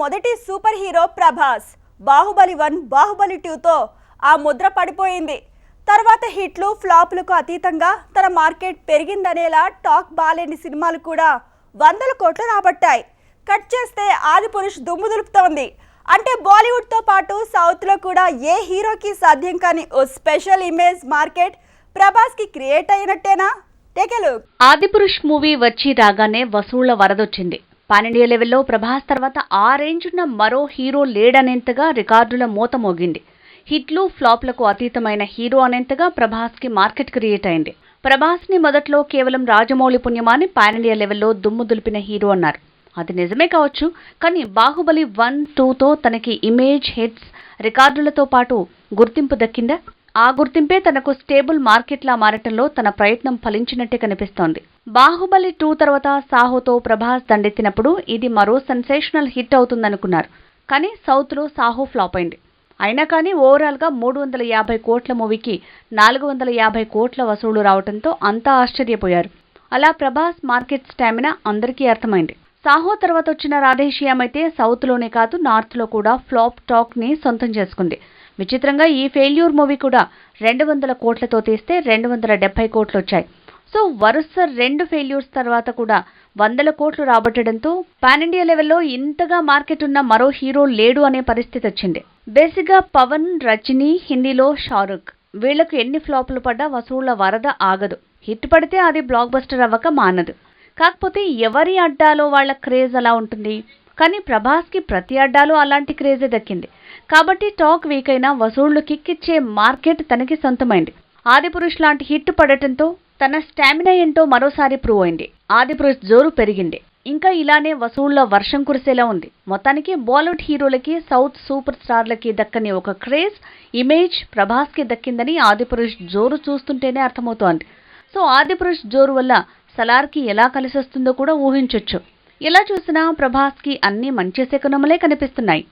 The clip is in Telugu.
మొదటి super hero Prabhas. Baahubali one Baahubali టూతో ఆ ముద్ర పడిపోయింది. తర్వాత హిట్లు ఫ్లాపులకు అతీతంగా తన మార్కెట్ పెరిగిందనేలా టాక్ బాలేని సినిమాలు కూడా వందల కోట్లు రాబట్టాయి. కట్ చేస్తే ఆది పురుష్ దుమ్ము దులుపుతోంది. అంటే బాలీవుడ్తో పాటు సౌత్లో కూడా ఏ హీరోకి సాధ్యం కాని ఓ స్పెషల్ ఇమేజ్ మార్కెట్ ప్రభాస్కి క్రియేట్ అయినట్టేనా? టేక్ ఆదిపురుష్ మూవీ వచ్చి రాగానే వసూళ్ళ వరదొచ్చింది. పాన్ ఇండియా లెవెల్లో ప్రభాస్ తర్వాత ఆ రేంజ్ ఉన్న మరో హీరో లేడనేంతగా రికార్డుల మూత మోగింది. హిట్లు ఫ్లాప్లకు అతీతమైన హీరో అనేంతగా ప్రభాస్కి మార్కెట్ క్రియేట్ అయింది. ప్రభాస్ని మొదట్లో కేవలం రాజమౌళి పుణ్యమాని పాన్ ఇండియా లెవెల్లో దుమ్ము దులిపిన హీరో అన్నారు. అది నిజమే కావచ్చు కానీ బాహుబలి వన్ టూతో తనకి ఇమేజ్ హిట్స్ రికార్డులతో పాటు గుర్తింపు దక్కిందా? ఆ గుర్తింపే తనకు స్టేబుల్ మార్కెట్లా మారటంలో తన ప్రయత్నం ఫలించినట్టే కనిపిస్తోంది. బాహుబలి టూ తర్వాత సాహోతో ప్రభాస్ దండెత్తినప్పుడు ఇది మరో సెన్సేషనల్ హిట్ అవుతుందనుకున్నారు. కానీ సౌత్లో సాహో ఫ్లాప్ అయింది. అయినా కానీ ఓవరాల్గా మూడు వందల యాభై కోట్ల మూవీకి నాలుగు వందల యాభై కోట్ల వసూళ్ళు రావడంతో అంతా ఆశ్చర్యపోయారు. అలా ప్రభాస్ మార్కెట్ స్టామినా అందరికీ అర్థమైంది. సాహో తర్వాత వచ్చిన రాధేశ్యామ్ అయితే సౌత్లోనే కాదు నార్త్లో కూడా ఫ్లాప్ టాక్ని సొంతం చేసుకుంది. విచిత్రంగా ఈ ఫెయిల్యూర్ మూవీ కూడా రెండు వందల కోట్లతో తీస్తే రెండు వందల డెబ్బై కోట్లు వచ్చాయి సో వరుస రెండు ఫెయిల్యూర్స్ తర్వాత కూడా వందల కోట్లు రాబట్టడంతో పాన్ ఇండియా లెవెల్లో ఇంతగా మార్కెట్ ఉన్న మరో హీరో లేడు అనే పరిస్థితి వచ్చింది. బేసిక్గా పవన్ రజనీ హిందీలో షారుఖ్. వీళ్ళకు ఎన్ని ఫ్లాపులు పడ్డా వసూళ్ళ వరద ఆగదు. హిట్ పడితే అది బ్లాక్ బస్టర్ అవ్వక మానదు. కాకపోతే ఎవరి అడ్డాలో వాళ్ళ క్రేజ్ అలా ఉంటుంది? కానీ ప్రభాస్కి ప్రతి అడ్డాలో అలాంటి క్రేజే దక్కింది. కాబట్టి టాక్ వీక్ అయినా వసూళ్ళు కిక్కిచ్చే మార్కెట్ తనకి సొంతమైంది. ఆదిపురుష్ లాంటి హిట్ పడటంతో తన స్టామినా ఏంటో మరోసారి ప్రూవ్ అయింది. ఆదిపురుష్ జోరు పెరిగింది. ఇంకా ఇలానే వసూళ్ళ వర్షం కురిసేలా ఉంది. మొత్తానికి బాలీవుడ్ హీరోలకి సౌత్ సూపర్ స్టార్లకి దక్కని ఒక క్రేజ్ ఇమేజ్ ప్రభాస్కి దక్కిందని ఆదిపురుష్ జోరు చూస్తుంటేనే అర్థమవుతోంది. సో ఆదిపురుష్ జోరు వల్ల సలార్కి ఎలా కలిసొస్తుందో కూడా ఊహించొచ్చు. ఎలా చూసినా ప్రభాస్కి అన్ని మంచి శకునములే కనిపిస్తున్నాయి.